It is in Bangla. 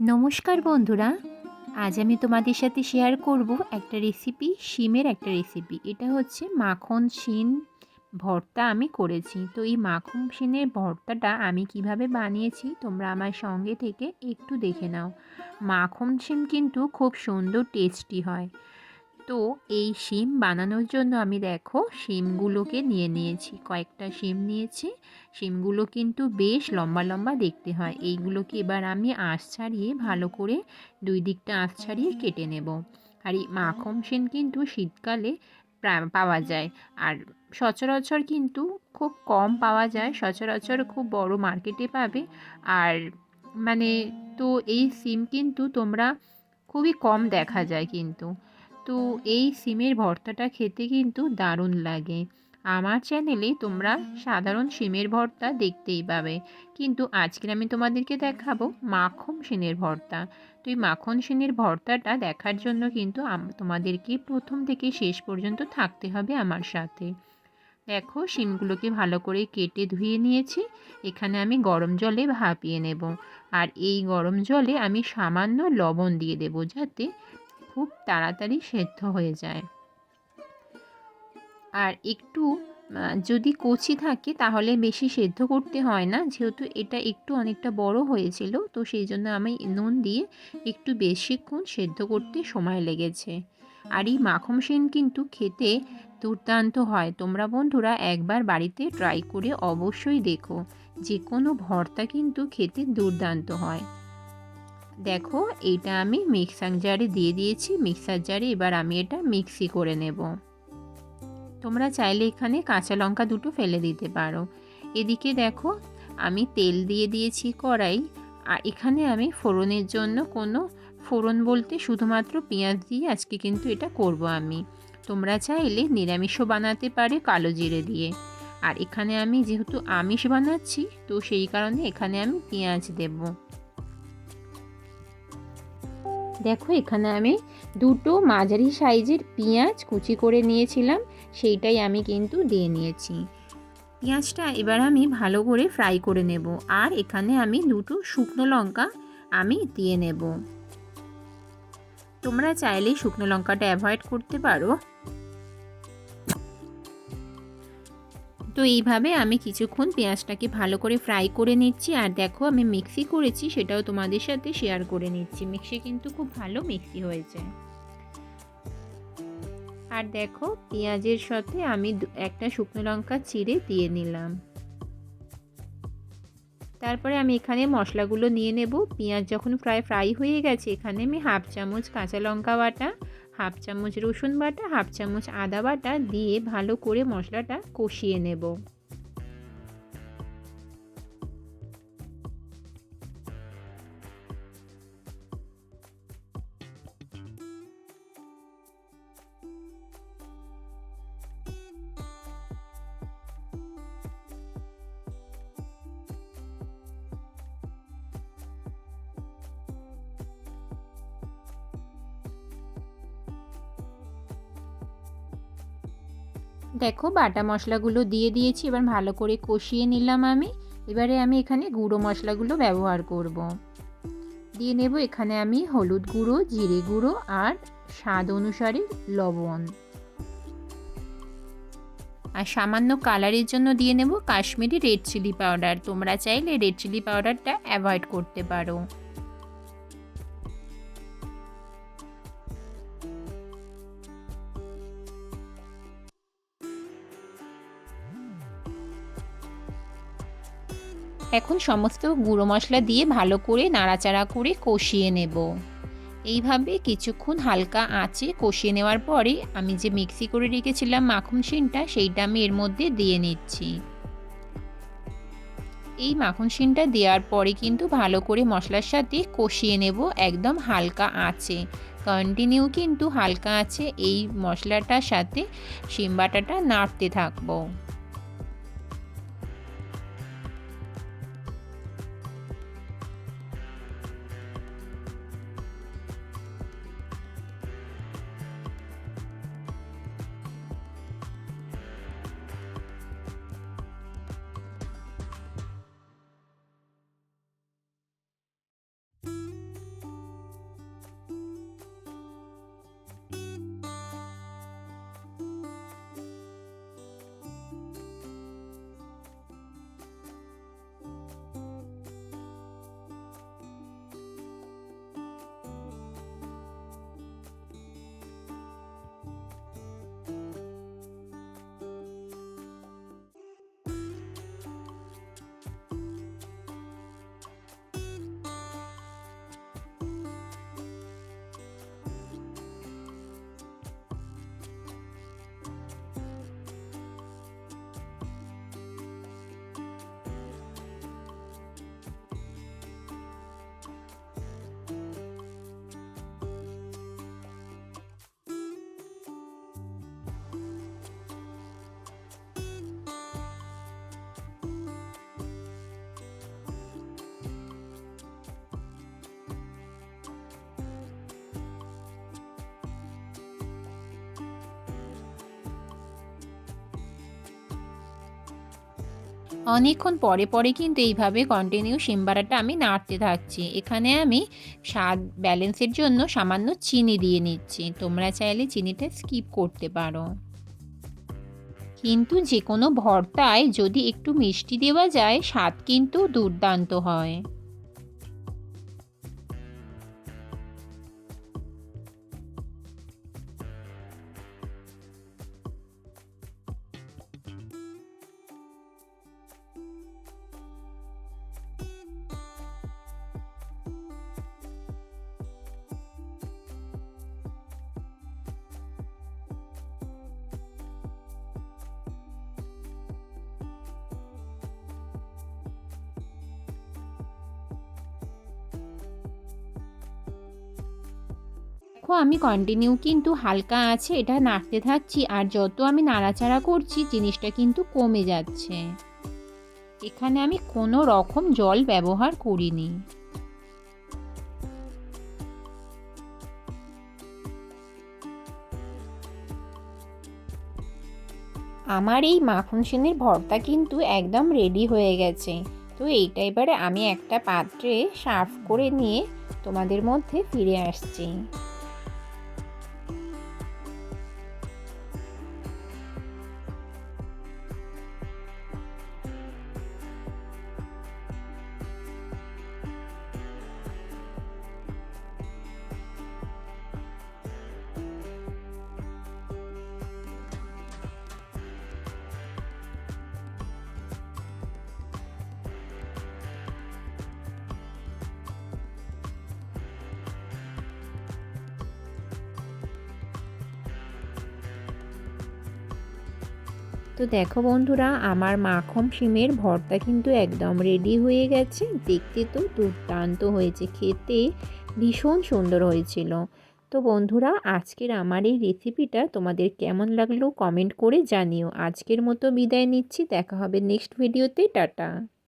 নমস্কার বন্ধুরা, আজ আমি তোমাদের সাথে শেয়ার করব একটা রেসিপি শিমের একটা রেসিপি এটা হচ্ছে মাখন শিন ভর্তা আমি করেছি। তো এই মাখন শিনের ভর্তাটা আমি কীভাবে বানিয়েছি তোমরা আমার সঙ্গে থেকে একটু দেখে নাও। মাখন শিম কিন্তু খুব সুন্দর টেস্টি হয়। তো এই শিম বানানোর জন্য আমি দেখো শিমগুলোকে নিয়ে নিয়েছি। কয়েকটা শিম নিয়েছি। শিমগুলো কিন্তু বেশ লম্বা লম্বা দেখতে হয়। এইগুলোকে এবার আমি আঁশ ছাড়িয়ে ভালো করে দুই দিকটা আঁশ ছাড়িয়ে কেটে নেব। আর এই মাখন শিম কিন্তু শীতকালে পাওয়া যায়। আর সচরাচর কিন্তু খুব কম পাওয়া যায়। সচরাচর খুব বড় মার্কেটে পাবে। আর মানে তো এই সিম কিন্তু তোমরা খুবই কম দেখা যায় কিন্তু। তো এই সিমের ভর্তাটা খেতে কিন্তু দারুণ লাগে। আমার চ্যানেলে তোমরা সাধারণ সিমের ভর্তা দেখতেই পাবে। কিন্তু আজকে আমি তোমাদেরকে দেখাবো মাখন সিনের ভর্তা। তো এই মাখন সিনের ভর্তাটা দেখার জন্য কিন্তু তোমাদেরকে প্রথম থেকে শেষ পর্যন্ত থাকতে হবে আমার সাথে। দেখো শিমগুলোকে ভালো করে কেটে ধুয়ে নিয়েছি। এখানে আমি গরম জলে ভাপিয়ে নেব। আর এই গরম জলে আমি সামান্য লবণ দিয়ে দেব যাতে খুব তাড়াতাড়ি সেদ্ধ হয়ে যায়। আর একটু যদি কচি থাকে তাহলে বেশি সেদ্ধ করতে হয় না। যেহেতু এটা একটু অনেকটা বড় হয়েছিল, তো সেই জন্য আমি নুন দিয়ে একটু বেশিক্ষণ সেদ্ধ করতে সময় লেগেছে। আর এই মাখন সেন কিন্তু খেতে দুর্দান্ত হয়। তোমরা বন্ধুরা একবার বাড়িতে ট্রাই করে অবশ্যই দেখো। যে কোনো ভর্তা কিন্তু খেতে দুর্দান্ত হয়। দেখো, এইটা আমি মিক্সার জারে দিয়ে দিয়েছি। মিক্সার জারে এবার আমি এটা মিক্সি করে নেব। তোমরা চাইলে এখানে কাঁচা লঙ্কা দুটো ফেলে দিতে পারো। এদিকে দেখো, আমি তেল দিয়ে দিয়েছি কড়াই। আর এখানে আমি ফোড়নের জন্য কোনো ফোড়ন বলতে শুধুমাত্র পেঁয়াজ দিয়ে আজকে কিন্তু এটা করব আমি। তোমরা চাইলে নিরামিষও বানাতে পারে কালো জিরে দিয়ে। আর এখানে আমি যেহেতু আমিষ বানাচ্ছি, তো সেই কারণে এখানে আমি পেঁয়াজ দেবো। দেখো, এখানে আমি দুটো মাঝারি সাইজের পেঁয়াজ কুচি করে নিয়েছিলাম, সেইটাই আমি কিন্তু দিয়ে নিয়েছি। পেঁয়াজটা এবার আমি ভালো করে ফ্রাই করে নেব, আর এখানে আমি দুটো শুকনো লঙ্কা আমি দিয়ে নেব। তোমরা চাইলে শুকনো লঙ্কাটা অ্যাভয়েড করতে পারো। তো এইভাবে আমি কিছুক্ষণ পেঁয়াজটাকে ভালো করে ফ্রাই করে নিচ্ছি। আর দেখো আমি মিক্সি করেছি, সেটাও তোমাদের সাথে শেয়ার করে নিচ্ছি। মিক্সি কিন্তু খুব ভালো মিক্সি হয়েছে। আর দেখো পেঁয়াজের সাথে আমি একটা শুকনো লঙ্কা চিড়ে দিয়ে নিলাম। তারপরে আমি এখানে মশলাগুলো নিয়ে নেব। পেঁয়াজ যখন প্রায় ফ্রাই হয়ে গেছে, এখানে আমি হাফ চামচ কাঁচা লঙ্কা বাটা হাফ চামচ রসুন বাটা হাফ চামচ আদা বাটা দিয়ে ভালো করে মশলাটা কষিয়ে নেব। দেখো বাটা মশলাগুলো দিয়ে দিয়েছি, এবার ভালো করে কষিয়ে নিলাম আমি। এবারে আমি এখানে গুঁড়ো মশলাগুলো ব্যবহার করব। দিয়ে নেব এখানে আমি হলুদ গুঁড়ো, জিরে গুঁড়ো আর স্বাদ অনুসারে লবণ। আর সামান্য কালারের জন্য দিয়ে নেব কাশ্মীরি রেড চিলি পাউডার। তোমরা চাইলে রেড চিলি পাউডারটা অ্যাভয়েড করতে পারো। এখন সমস্ত গুঁড়ো মশলা দিয়ে ভালো করে নাড়াচাড়া করে কষিয়ে নেব। এইভাবে কিছুক্ষণ হালকা আঁচে কষিয়ে নেওয়ার পরে আমি যে মিক্সি করে রেখেছিলাম মাখন শিনটা, সেইটা আমি এর মধ্যে দিয়ে নিচ্ছি। এই মাখন শিনটা দেওয়ার পরে কিন্তু ভালো করে মশলার সাথে কষিয়ে নেব একদম হালকা আঁচে। কন্টিনিউ কিন্তু হালকা আছে এই মশলাটার সাথে শিম বাটাটা নাড়তে থাকব। অনেকক্ষণ পরে পরে কিন্তু এইভাবে কন্টিনিউ সিম্বারাটা আমি নাড়তে থাকছি। এখানে আমি স্বাদ ব্যালেন্সের জন্য সামান্য চিনি দিয়ে নিচ্ছি। তোমরা চাইলে চিনিটা স্কিপ করতে পারো। কিন্তু যে কোনো ভর্তায় যদি একটু মিষ্টি দেওয়া যায়, স্বাদ কিন্তু দুর্দান্ত হয়। দেখো, আমি কন্টিনিউ কিন্তু হালকা আছে, এটা নাড়তে থাকছি, আর যত আমি নাড়াচাড়া করছি, জিনিসটা কিন্তু কমে যাচ্ছে। এখানে আমি কোনো রকম জল ব্যবহার করিনি। আমার এই মাখন সেনের ভর্তা কিন্তু একদম রেডি হয়ে গেছে। তো এইটা এবারে আমি একটা পাত্রে সার্ভ করে নিয়ে তোমাদের মধ্যে ফিরে আসছি। তো দেখো বন্ধুরা, আমার মাখন সিমের ভর্তা কিন্তু একদম রেডি হয়ে গেছে। দেখতে তো দুর্দান্ত হয়েছে, খেতে ভীষণ সুন্দর হয়েছিল। তো বন্ধুরা, আজকের আমার এই রেসিপিটা তোমাদের কেমন লাগল কমেন্ট করে জানিও। আজকের মতো বিদায় নিচ্ছি, দেখা হবে নেক্সট ভিডিওতে টাটা।